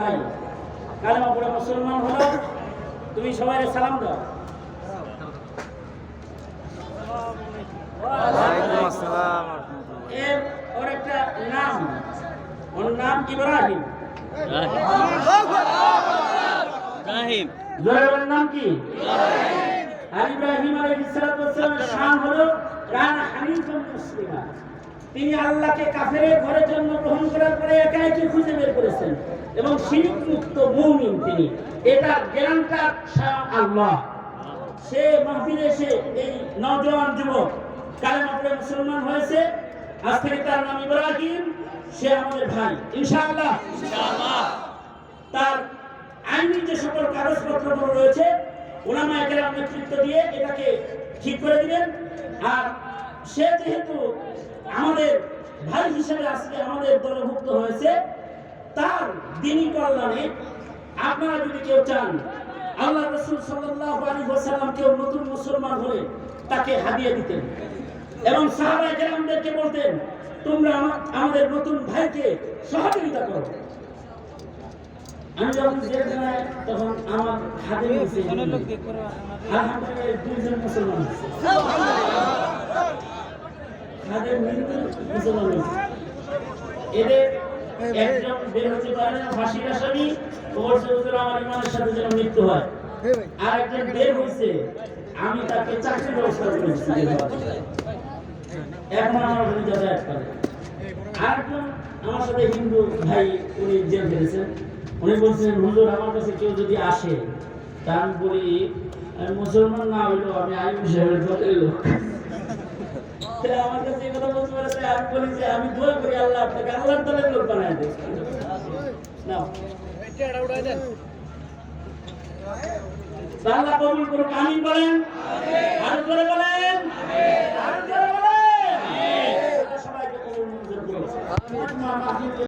ভাই। কালেমা পড়ে মুসলমান হলো তুমি সবাই সালাম দাও। এর ওর একটা নাম। ওর নাম ইব্রাহিম? জোরের নাম কি? আর ইব্রাহিম আলাইহিস সালাতু ওয়াস সালামের শান হলো কানা হানিফান মুসলিমা। তিনি আল্লাহকে কাফেরের ঘরের জন্য গ্রহণ করার পরে একা একই খুঁজে বের করেছেন। এবং শিরিক মুক্ত মুমিন তিনি। এটা জ্ঞানটা স্বয়ং আল্লাহ। সে মাহফিলে এসে এই নওজোয়ান যুবক কালেমা পড়ে মুসলমান হয়েছে। আজ থেকে তার নাম ইব্রাহিম। সে আমাদের ভাই। ইনশাআল্লাহ। তার আইনি যে সকল কাগজপত্রগুলো রয়েছে ওনামা একরাম নেতৃত্ব দিয়ে এটাকে ঠিক করে দিবেন। আর সে যেহেতু আমাদের ভাই হিসেবে আজকে আমাদের দলভুক্ত হয়েছে, তার দিনী কল্যাণে আপনারা যদি কেউ চান, আল্লাহ রসুল সাল্লাহ আলী ওসাল্লাম কেউ নতুন মুসলমান হলে তাকে হাদিয়ে দিতেন। এবং সাহাবাই কেরামদেরকে বলতেন, তোমরা আমাদের নতুন ভাইকে সহযোগিতা করো। আমি যখন জেলখানায় তখন আমার হাতে দুইজন মুসলমান হয়েছে। মৃত্যু মুসলমান। এদের একজন বের হতে পারে না ফাঁসির আসামি আমার ইমানের সাথে যেন মৃত্যু হয় আর একজন বের হয়েছে আমি তাকে চাকরির ব্যবস্থা করেছি। এখন আমার ওখানে যাতায়াত করে আরেকজন আমার সাথে হিন্দু ভাই উনি জেল উনি বলছেন হুজুর আমার কাছে কেউ যদি আসে তা আমি বলি মুসলমান না হইলেও আমি আইন সাহেবের দলের লোক বলি যে আমি দোয়া করি আল্লাহ আপনাকে, আল্লাহর দলের লোক বানায় দেয়। আল্লাহ কবুল করুক আমি বলেন। আরও করে বলেন। আরও করে